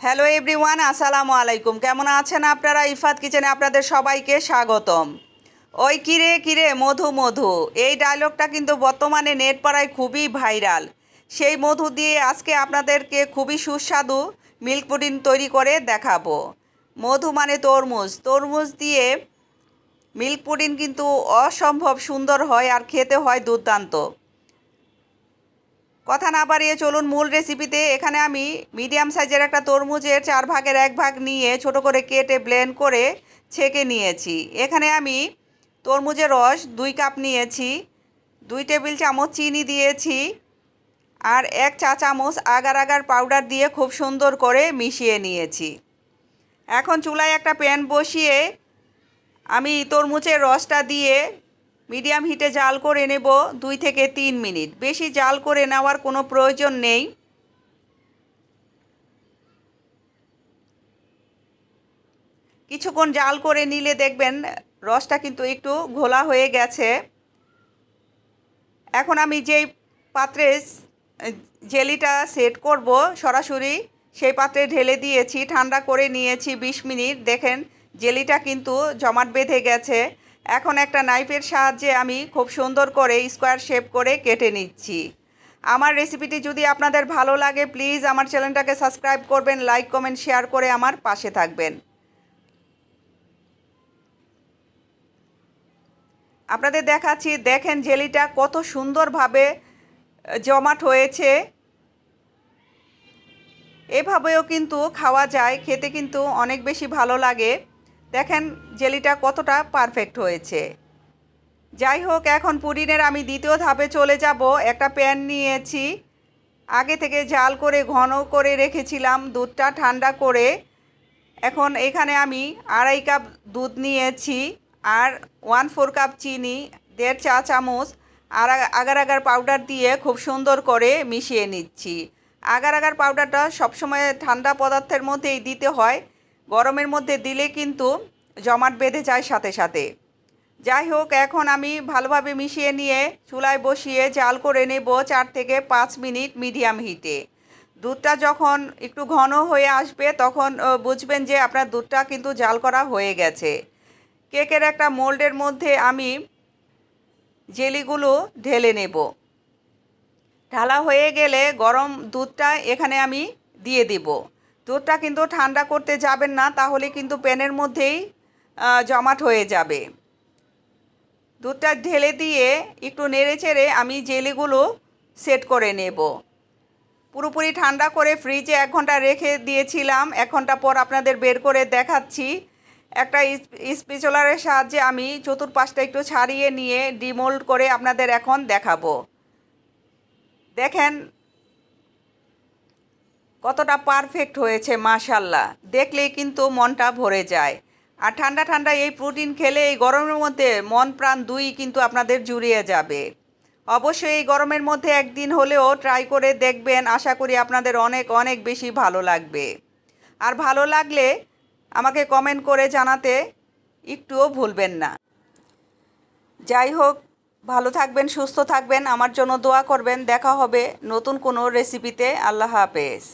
Hello everyone আসসালামু আলাইকুম কেমন আছেন আপনারা? ইফাত কিচেনে আপনাদের সবাইকে স্বাগতম। ওই কিরে কিরে, মধু মধু। এই ডায়লগটা কিন্তু বর্তমানে নেট পাড়ায় খুবই ভাইরাল সেই মধু দিয়ে আজকে আপনাদেরকে খুবই সুস্বাদু মিল্ক পুডিং তৈরি করে দেখাবো। মধু মানে তরমুজ। তরমুজ দিয়ে মিল্ক পুডিং কিন্তু অসম্ভব সুন্দর হয় আর খেতে হয় দুর্দান্ত। কথা না বাড়িয়ে চলুন মূল রেসিপিতে এখানে আমি মিডিয়াম সাইজের একটা তরমুজের চার ভাগের এক ভাগ নিয়ে ছোট করে কেটে ব্লেন্ড করে ছেঁকে নিয়েছি। এখানে আমি তরমুজের রস দুই কাপ নিয়েছি, দুই টেবিল চামচ চিনি দিয়েছি আর এক চা চামচ আগার আগার পাউডার দিয়ে খুব সুন্দর করে মিশিয়ে নিয়েছি। এখন চুলায় একটা প্যান বসিয়ে আমি তরমুজের রসটা দিয়ে মিডিয়াম হিটে জাল করে নেব দুই থেকে তিন মিনিট। বেশি জাল করে নেওয়ার কোনো প্রয়োজন নেই। কিছুক্ষণ জাল করে নিলে দেখবেন রসটা কিন্তু একটু ঘোলা হয়ে গেছে। এখন আমি যেই পাত্রে জেলিটা সেট করব সরাসরি, সেই পাত্রে ঢেলে দিয়েছি, ঠান্ডা করে নিয়েছি বিশ মিনিট। দেখেন জেলিটা কিন্তু জমাট বেঁধে গেছে। এখন একটা নাইফের সাহায্যে আমি খুব সুন্দর করে স্কোয়ার শেপ করে কেটে নিচ্ছি। আমার রেসিপিটি যদি আপনাদের ভালো লাগে প্লিজ আমার চ্যানেলটাকে সাবস্ক্রাইব করবেন লাইক কমেন্ট শেয়ার করে আমার পাশে থাকবেন। আপনাদের দেখাচ্ছি, দেখেন জেলিটা কত সুন্দরভাবে জমাট হয়েছে। এভাবেও কিন্তু খাওয়া যায়, খেতে কিন্তু অনেক বেশি ভালো লাগে। দেখেন জেলিটা কতটা পারফেক্ট হয়েছে। যাই হোক এখন পুডিনের আমি দ্বিতীয় ধাপে চলে যাব। একটা প্যান নিয়েছি। আগে থেকে জাল করে, ঘন করে রেখেছিলাম, দুধটা ঠান্ডা করে। এখন এখানে আমি আড়াই কাপ দুধ নিয়েছি আর ওয়ান ফোর কাপ চিনি, দেড় চা চামচ আর আগার আগার পাউডার দিয়ে খুব সুন্দর করে মিশিয়ে নিচ্ছি। আগার আগার পাউডারটা সবসময় ঠান্ডা পদার্থের মধ্যেই দিতে হয়। গরমের মধ্যে দিলে কিন্তু জমাট বেঁধে যায় সাথে সাথে। যাই হোক, এখন আমি ভালোভাবে মিশিয়ে নিয়ে চুলায় বসিয়ে জাল করে নেব চার থেকে পাঁচ মিনিট মিডিয়াম হিটে। দুধটা যখন একটু ঘন হয়ে আসবে, তখন বুঝবেন যে আপনার দুধটা কিন্তু জাল করা হয়ে গেছে। কেকের একটা মোল্ডের মধ্যে আমি জেলিগুলো ঢেলে নেব। ঢালা হয়ে গেলে গরম দুধটা এখানে আমি দিয়ে দিব। দুধটা কিন্তু ঠান্ডা করতে যাবেন না, তাহলে কিন্তু প্যানের মধ্যেই জমাট হয়ে যাবে। দুধটা ঢেলে দিয়ে একটু নেড়ে চেড়ে আমি জেলিগুলো সেট করে নেব। পুরোপুরি ঠান্ডা করে ফ্রিজে এক ঘণ্টা রেখে দিয়েছিলাম, এক ঘণ্টা পর আপনাদের বের করে দেখাচ্ছি। একটা স্পিচলারের সাহায্যে আমি চতুর্পাশটা একটু ছাড়িয়ে নিয়ে ডিমোল্ড করে আপনাদের এখন দেখাবো। দেখেন কতটা পারফেক্ট হয়েছে মাশাল্লাহ দেখলেই কিন্তু মনটা ভরে যায়। আর ঠান্ডা ঠান্ডা এই প্রোটিন খেলে এই গরমের মধ্যে মন প্রাণ দুই কিন্তু আপনাদের জুড়িয়ে যাবে। অবশ্যই এই গরমের মধ্যে একদিন হলেও ট্রাই করে দেখবেন, আশা করি আপনাদের অনেক অনেক বেশি ভালো লাগবে। আর ভালো লাগলে আমাকে কমেন্ট করে জানাতে একটুও ভুলবেন না। যাই হোক, ভালো থাকবেন, সুস্থ থাকবেন, আমার জন্য দোয়া করবেন। দেখা হবে নতুন কোনো রেসিপিতে আল্লাহ হাফেজ।